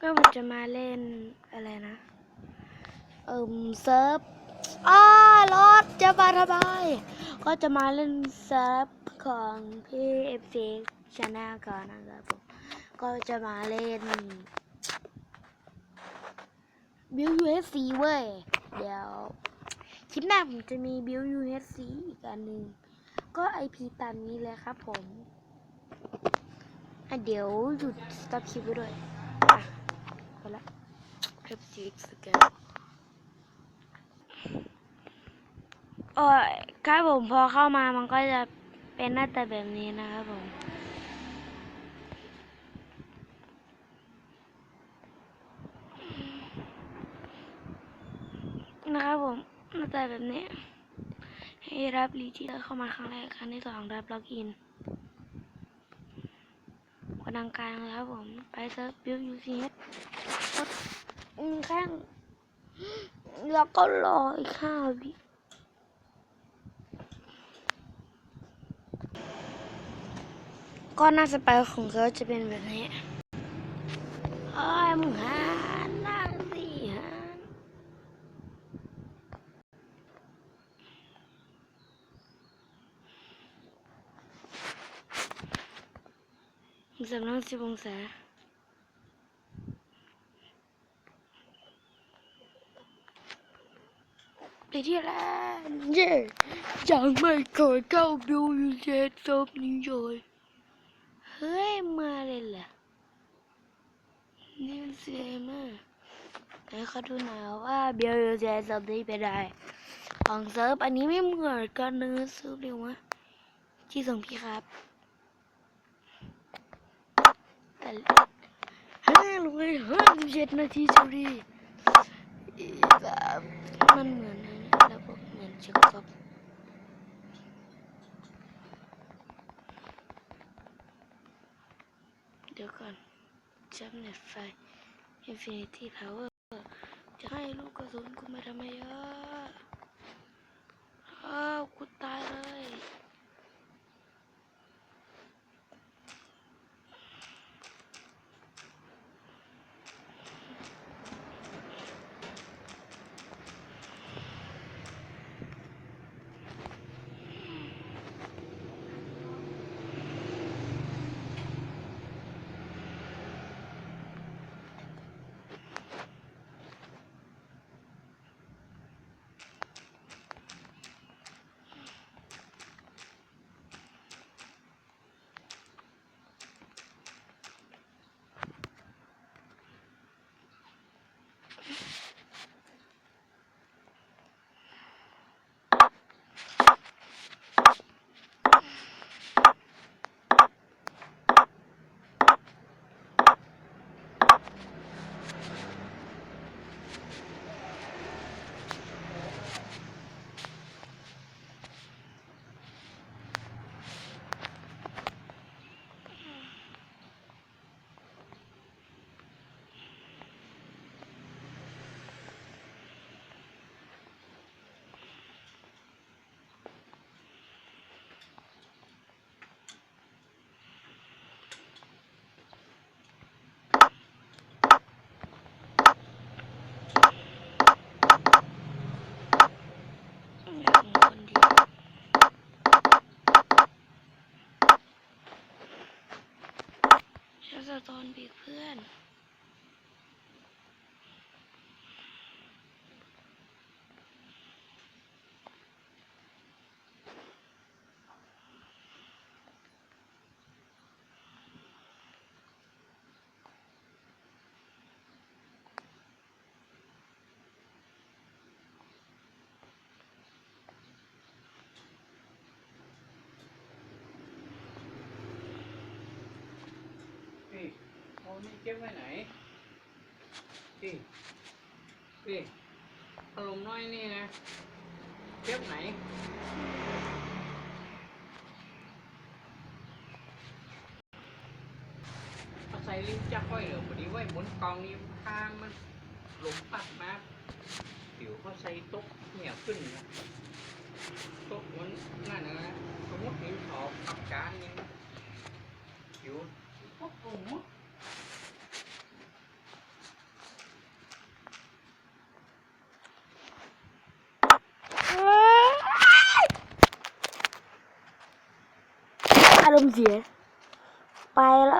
ก็มันจะมาเล่นอะไรนะ เอิ่มเซิร์ฟอ้ารถจะมาทำไมก็จะมาเล่นเซิร์ฟของพี่เอฟซีชาแนลก่อนนะครับผมก็จะมาเล่นบิวยูเอซีเว้ย เดี๋ยวคลิปหน้าผมจะมีบิวยูเอซีอีกอันหนึ่งก็ไอพีตามนี้เลยครับผมอะเดี๋ยวหยุดสต็อปคลิปไว้ด้วยอะพอละคลิปซีสเกล โอ้ยครับผมพอเข้ามามันก็จะเป็นหน้าตาแบบนี้นะครับผม นะครับผมหน้าตาแบบนี้ ให้รับรีจิเตอร์เข้ามาครั้งแรกครั้งที่สองรับล็อกอินกดดังกลางเลยครับผม ไปเซิร์ฟบิวยูซีเฮดกดหนึ่งครั้งแล้วก็รออีกห้าวิ ก็น่าจะไปของเขาจะเป็นแบบนี้เอ้ยมึงหาหน้าสิฮะสำนักสิบองศาไปที่ร้านเย่ยังไม่เคยเข้าบิวยูเซตซบนี้เลย เฮ้ยมาเลยเหรอนี่มันเสียมากไหนเขาดูหน่อยว่าเบิวยูเซตซบนี้เป็นไรของเซิร์ฟอันนี้ไม่เหมือนกันเนื้อซื้อเร็ววะที่ส่งพี่ครับแต่ห้าร้อยห้าสิบเจ็ดนาทีสุดีอีแบบมันเหมือนระบบเหมือนจะกรอบ ดี๋ยวก่อนจับเน็ตไฟ Infinity Power จะให้ลูกกระสุนกูมาทำไมเยอะอ้าวกูตายเลย อยากมีคนดีฉันจะ ตอนบีบเพื่อน พี่เอา นี่เก็บไว้ไหนพี่พี่อารมน้อยนี่นะเทียบไหนเอาใส่ลิ้นจักไว้เหรอพอดีไว้บนกองนี้ทางมันหลมปัดมาผิวเขาใส่ตกเหี่ยวขึ้นนะตกมันนั่นนะนะสมมติหินขอบขับการนี่นะผิวโอ้โห อารมณ์เสียไปแล้ว